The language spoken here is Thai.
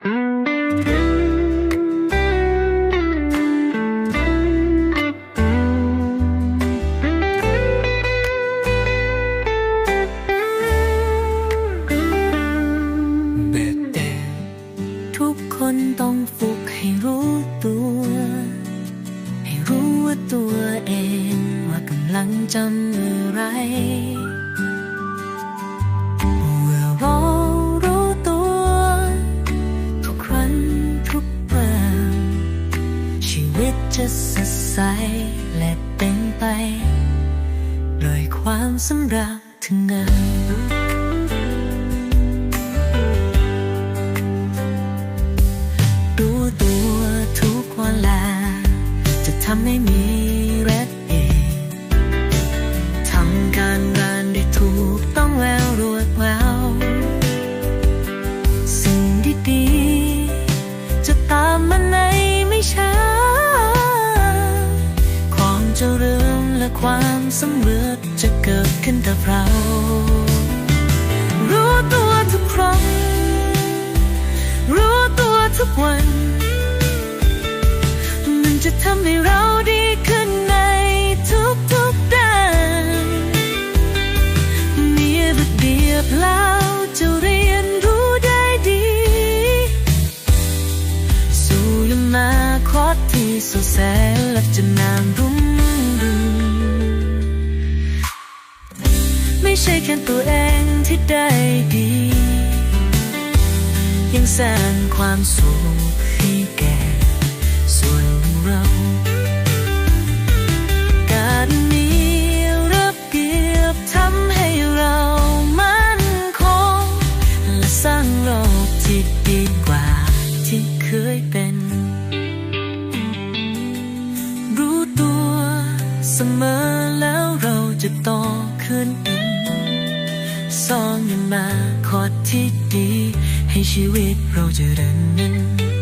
ทุกคนต้องฝึกให้รู้ตัวให้รู้ว่าตัวเองว่ากำลังจำอะไร วิตจะสดใสและเป็นไปด้วยความสำราญถึงงาน ความสำเร็จจะเกิดขึ้นกับเรา รู้ตัวทุกครั้ง รู้ตัวทุกวัน มันจะทำให้เราดีขึ้นในทุกๆด้าน มีระเบียบแล้วจะเรียนรู้ได้ดี สู่อนาคตที่สดใสและจะนานรุ่ง ใช่แค่ตัวเองที่ได้ดี ยังสร้างความสุขให้แก่ส่วนเรา การมีระเบียบทำให้เรามั่นคง และสร้างโลกที่ดีกว่าที่เคยเป็น รู้ตัวเสมอแล้วเราจะโตขึ้นอีก สร้างอนาคดที่ดี ให้ชีวิตเราเจะเดินนั้